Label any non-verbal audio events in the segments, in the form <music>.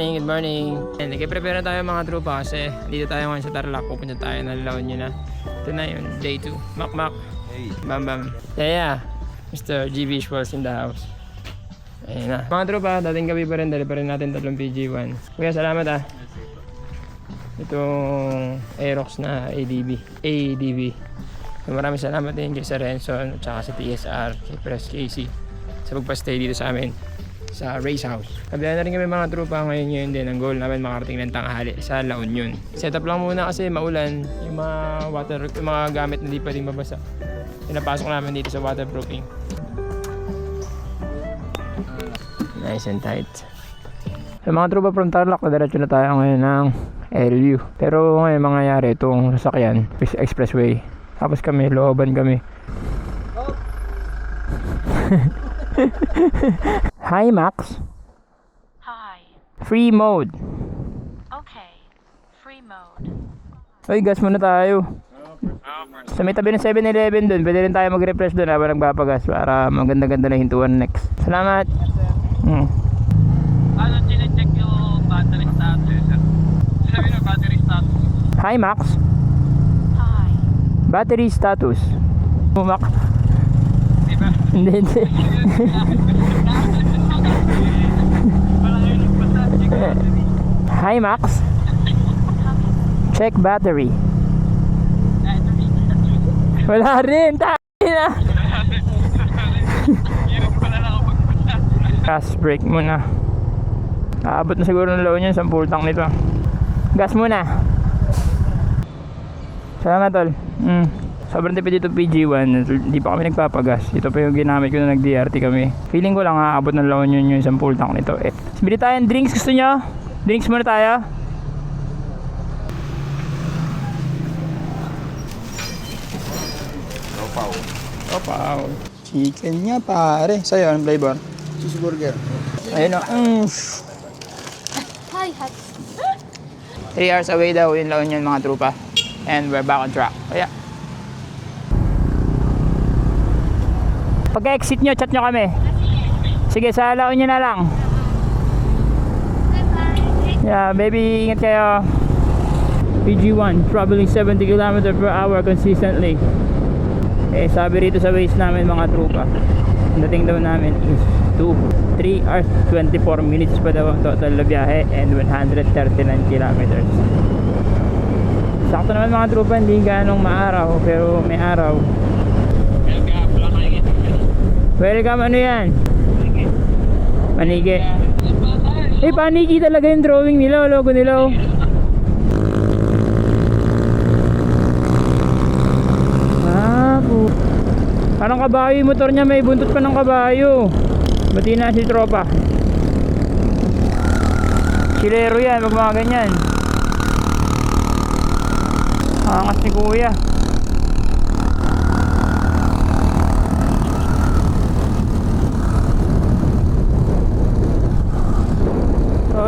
Good morning, good morning. And nag-prepare na tayo mga tropa kasi dito tayo ngayon sa Tarlac. Pupunta tayo na laon nyo na. Ito na yun, day 2. Mak mak. Hey. Bam bam. Yeah, yeah. Mr. G Visuals in the house. Ayun na. Mga tropa, dating gabi pa rin. Dali pa rin natin tatlong PG1. Kuya, salamat ah. Itong Aerox na ADB. ADB. So, maraming salamat din kay Sir Renson at saka sa TSR, kay Press Casey sa pagpa-stay dito sa amin sa race house. Kabila na rin kami mga tropa ngayon ngayon din. Ang goal namin makarating ng tanghali sa La Union. Setup lang muna kasi maulan. Yung mga water, yung mga gamit na di pwedeng mabasa. Pinapasok namin dito sa waterproofing. Nice and tight. Sa mga tropa from Tarlac, diretso na tayo ngayon ng LU. Pero ngayon mangyayari itong sasakyan, Ex- expressway. Tapos kami, looban kami. <laughs> Hi Max, Hi. free mode. Okay. Free mode. Uy, gas muna tayo. Sa may tabi ng 7-Eleven dun, pwede rin tayo mag-refresh dun habang nagpapagas para maganda-ganda na hintuan next. Salamat. Hmm. Ano, chinecheck yung battery status. Sinabi na battery status. Hi Max, Hi. battery status. Oh, Max. Di ba? Hindi, hindi. <laughs> Wala kayo nagbasa. Check battery. Hi Max, check battery. Wala rin, tayo na. Gas break muna. Aabot na siguro ng loan yun sa full tank nito. Gas muna. Salamat tol. Mm. Sobrang tipid dito PG1. Hindi pa kami nagpapagas. Ito pa yung ginamit ko na nag-DRT kami. Feeling ko lang aabot ng loan yun yung isang full tank nito. Eh. Bili tayo ng drinks. Gusto nyo? Drinks muna tayo. Lopaw. Opa. Chicken niya pare. Sa'yo, anong flavor? Cheeseburger. Ayun o. Mm. Hi, hi. 3 hours away daw yung loan yun mga trupa. And we're back on track. Kaya. Pagka-exit nyo, chat nyo kami. Sige, sa laon nyo na lang. Yeah, baby, ingat kayo. PG1, traveling 70 km per hour consistently. Eh, sabi rito sa waste namin mga trupa. Dating daw namin is 2, 3 hours, 24 minutes pa daw ang total na biyahe and 139 kilometers. Sakto naman mga trupa, hindi ganong maaraw pero may araw. Welcome, ano yan? Panigi. Eh, panigi talaga yung drawing nila, o logo nila. oh. Ah. Parang kabayo yung motor niya, may buntot pa ng kabayo. Bati na si tropa. Silero yan, wag mga ganyan. Angas ni kuya.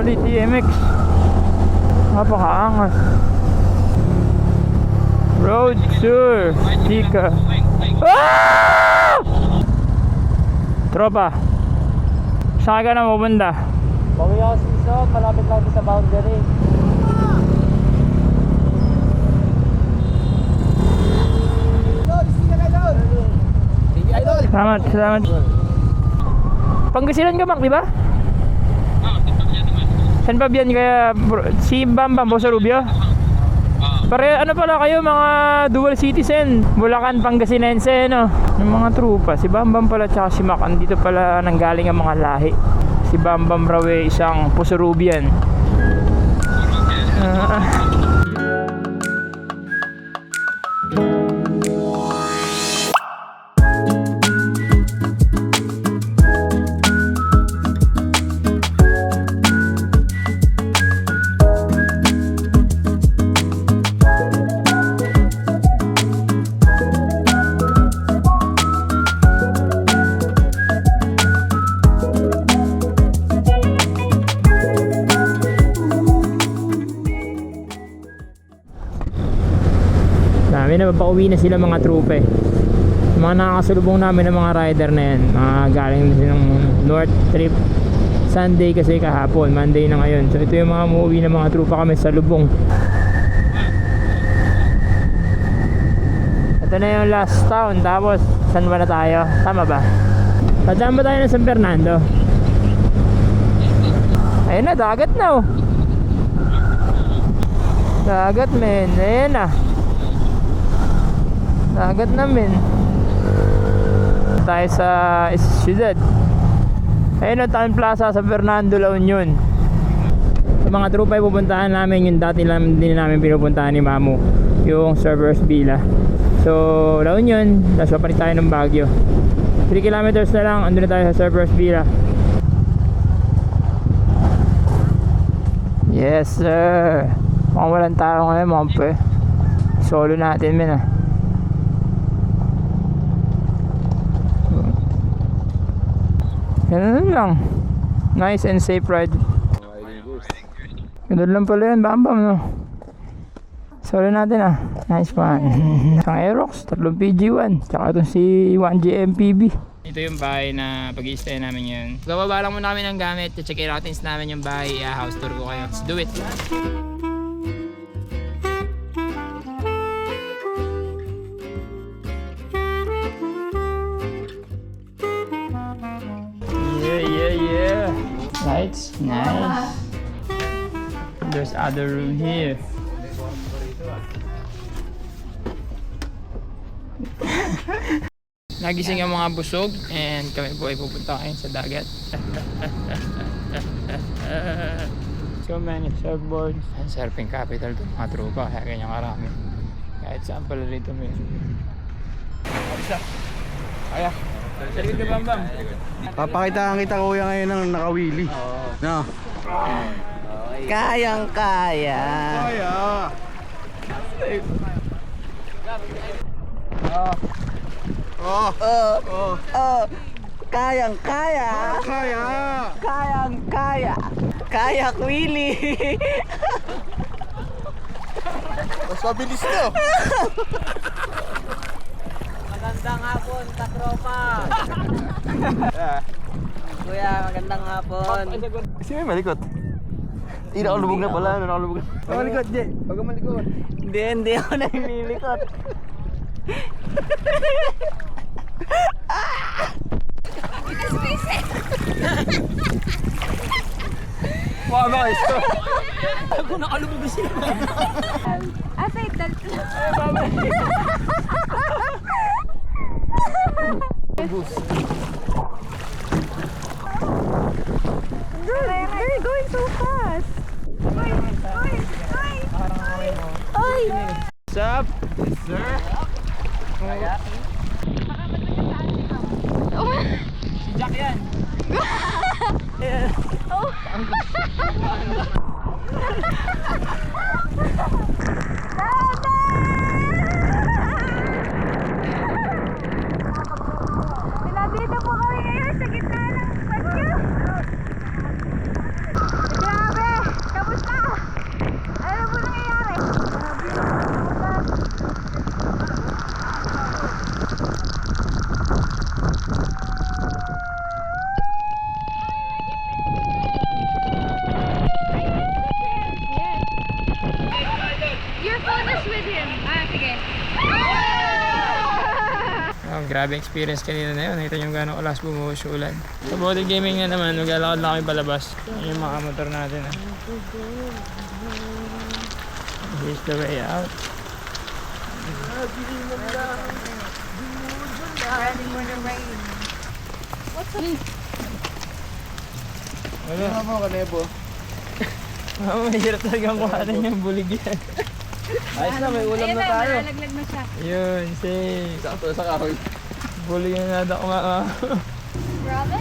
Solid TMX. Napakaangas. Road Sur. Chika. Ah! Tropa. Saan ka na mapunta? Bawi ako sa isok, malapit lang sa boundary. Salamat, salamat. Pangasinan ka, Mac, di ba? Saan pa biyan kaya si Bambam Bosa Rubio? Pare ano pala kayo mga dual citizen? Bulacan Pangasinense no Yung mga trupa. Si Bambam pala tsaka si Mac. Andito pala nanggaling ang mga lahi. Si Bambam raw eh, isang Pusurubian Ah, na papauwi na sila mga trupe mga nakakasalubong namin ng mga rider na yan mga galing na silang north trip Sunday kasi kahapon, Monday na ngayon. So ito yung mga umuwi ng mga trupa kami sa Lubong. Ito na yung last town, tapos saan ba na tayo? Tama ba? Tadaan ba tayo ng San Fernando? Ayun na, dagat na oh. Dagat men, ayun na. Dagat na men. Tayo sa siyudad. Ayun ang Town Plaza sa Fernando La Union. Sa mga tropa ay pupuntahan namin yung dati lang din namin pinupuntahan ni Mamu. Yung Servers Villa. So, La Union, tapos papalit tayo ng Baguio. 3 kilometers na lang, andun na tayo sa Servers Villa. Yes sir. Mukhang walang tao ngayon mga pre. Solo natin men ah. Ganun lang. Nice and safe ride. Ganun lang pala yan, bam bam no. Solo natin ah. Nice one. Isang Aerox, tatlong PG1, tsaka itong si 1JMPB. Ito yung bahay na pag stay namin yun. Gababa lang muna kami ng gamit, check it out namin yung bahay, uh, house tour ko kayo. Let's do it! Other room here. <laughs> Nagising ang mga busog and kami po ay pupunta ngayon sa dagat. <laughs> so many surfboards. And surfing capital to mga tropa kaya ganyan karami. Kahit saan pala rito may Kaya. Salikod ka bam bam. Papakitaan kita kuya ngayon ng nakawili. No. Kayang kaya. Kaya. Oh. Oh. Oh. Oh. Kayang kaya. Kaya. Kayang kaya. Kaya Willy. Mas mabilis to. Magandang hapon, katropa. <laughs> Kuya, magandang hapon. Sino may malikot? Hindi nakalubog na pala. Nakalubog na. Malikot, di. Huwag malikot. Hindi, hindi ako nalilikot. Wow, guys. They're going so fast. Oy, oy, oy. Oy. What's up? Sir? Si Jack yan. Nandito po kami ngayon sa gitna ng bagyo. Grabe! Kamusta? Ano po nangyayari? Grabe. Your phone is with him. Ah, sige. Oh, grabe experience kanina na yun. Nakita nyo gano'ng alas bumuhos yung ulan. Sa body gaming nga naman, maglalakad lang kami palabas. Yan yung mga motor natin. Ah. Here's the way out. Wala. Ano mo, kanebo? Oh, mahirap talagang kuhanin yung bulig yan. Ayos na, may ulam na tayo. Nalaglag na siya. Yun, say. Sakto sa kahoy. Bulig na nada ko nga. ah. Grabe?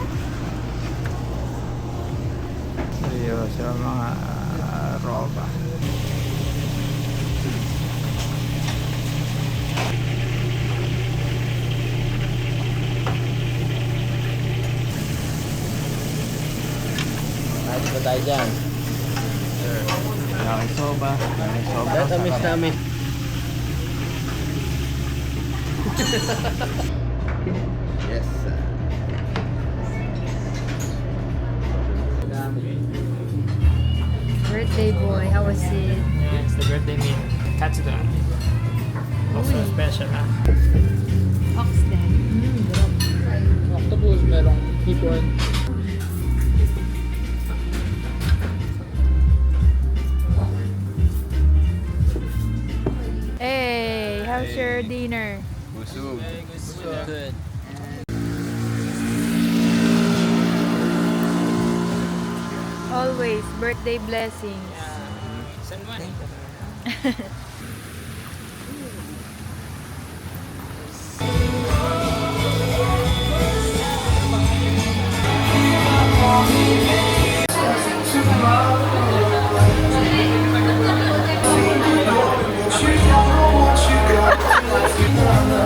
Seryoso mga uh, ropa. Ayos ba tayo dyan? Nakisoba. Nakisoba. Natamis namin. <laughs> yes. sir. Birthday boy, how was it? Yeah, it's the birthday meal. Katsuda. Also special ah. Oxden. Octopus, merong hipon. Hey, how's your dinner? Good. Always, birthday blessings. San Juan.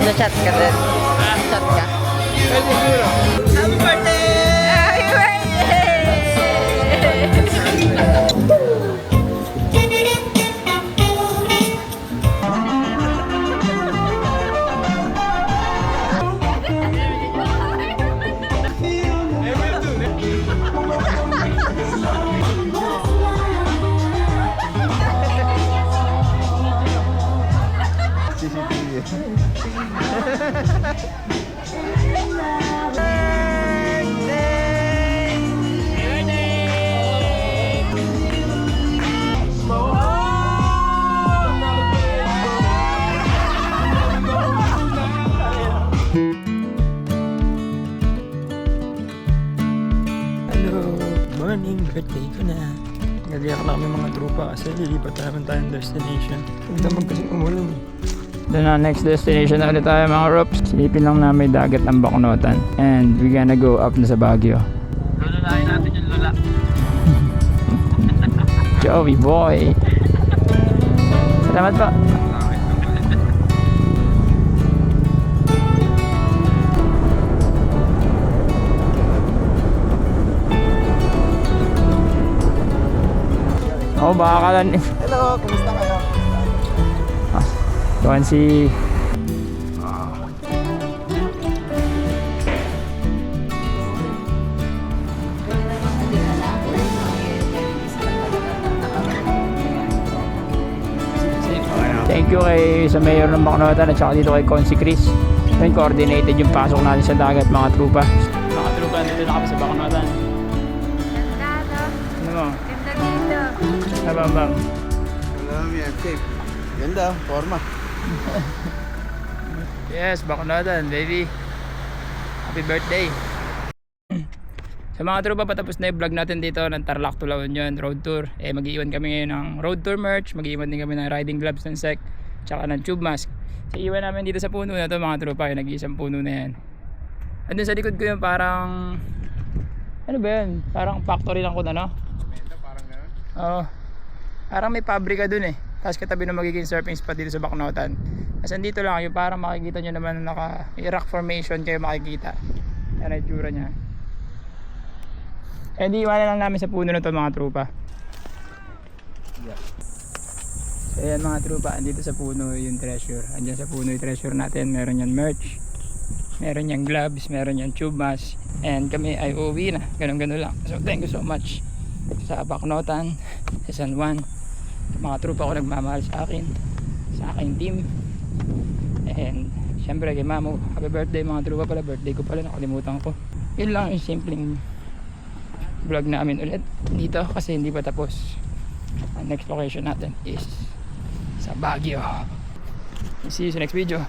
Na-chat ka din. Chat kasi lilipat na naman tayong destination. Huwag naman kasing umulan eh. Doon na next destination na ulit tayo mga Rops. Silipin lang namin dagat ng Bakunotan. And we're gonna go up na sa Baguio. Lululain natin yung lula. <laughs> Joey boy! Salamat po! Oh, baka ka lang. Hello, kumusta kayo? Tuwan si... Thank you kay sa mayor ng Baconotan at saka dito kay Consi Chris. Then coordinated yung pasok natin sa dagat mga trupa. Mga trupa, dito na kami sa Baconotan. Abang bang. Wala namin yan, safe. Ganda, forma. Yes, Baconotan, baby. Happy birthday. Sa mga tropa, patapos na yung vlog natin dito ng Tarlac to La Union road tour. Eh, mag-iwan kami ngayon ng road tour merch, mag-iwan din kami ng riding gloves ng SEC, tsaka ng tube mask. So, iwan namin dito sa puno na to mga tropa, yung nag-iisang puno na yan. Andun sa likod ko yung parang, ano ba yun? Parang factory lang ko na, no? Parang ganun. Oo. Parang may pabrika dun eh. Tapos katabi ng magiging surfing spot dito sa Baknotan. Tapos andito lang, yung parang makikita nyo naman na naka, rock formation kayo makikita. Yan ang itsura niya. Eh di iwanan lang namin sa puno na to mga trupa. So ayan mga trupa, andito sa puno yung treasure. Andyan sa puno yung treasure natin. Meron yan merch. Meron yan gloves, meron yan tube mask. And kami ay uuwi na. Ganun ganun lang. So thank you so much sa Baknotan, sa San Juan. Mga trupa ko nagmamahal sa akin, sa aking team. And syempre kay Mamo, happy birthday mga trupa pala. Birthday ko pala, nakalimutan ko. Yun lang yung simpleng vlog namin ulit dito kasi hindi pa tapos. Ang next location natin is sa Baguio. See you sa next video.